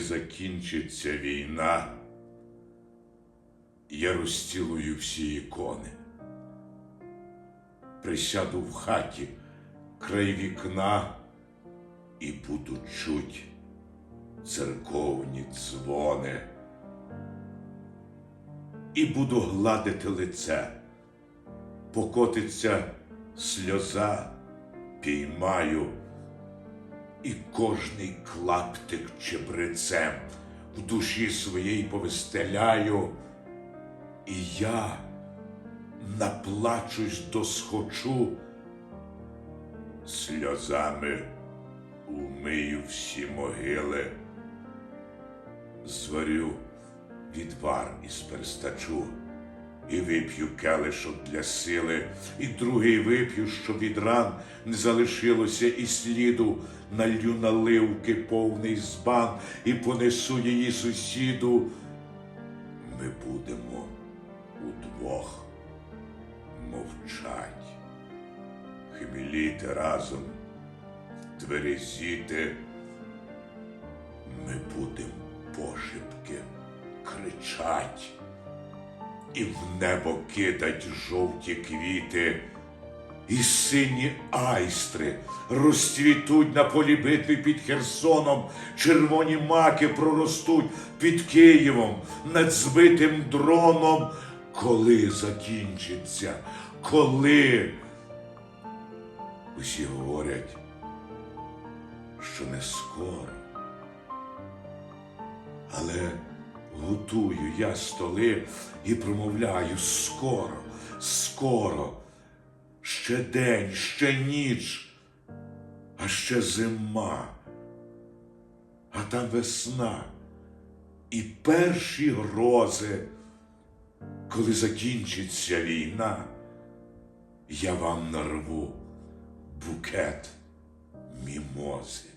закінчиться війна, я розцілую всі ікони. Присяду в хаті край вікна і буду чуть церковні дзвони. І буду гладити лице, покотиться сльоза, піймаю, і кожний клаптик чебрецем в душі своїй повистеляю, і я наплачусь досхочу, сльозами умию всі могили, зварю відвар із перстачу. І вип'ю келишок для сили, і другий вип'ю, щоб від ран не залишилося і сліду, налью наливки повний збан і понесу її сусіду. Ми будемо удвох мовчать, хміліти разом, тверезіти. Ми будемо пошепки кричать і в небо кидать жовті квіти, і сині айстри розцвітуть на полі битви під Херсоном, червоні маки проростуть під Києвом над збитим дроном. Коли закінчиться, коли усі говорять, що не скоро. Але готую я столи і промовляю скоро, скоро, ще день, ще ніч, а ще зима, а там весна і перші грози, коли закінчиться війна, я вам нарву букет мімози.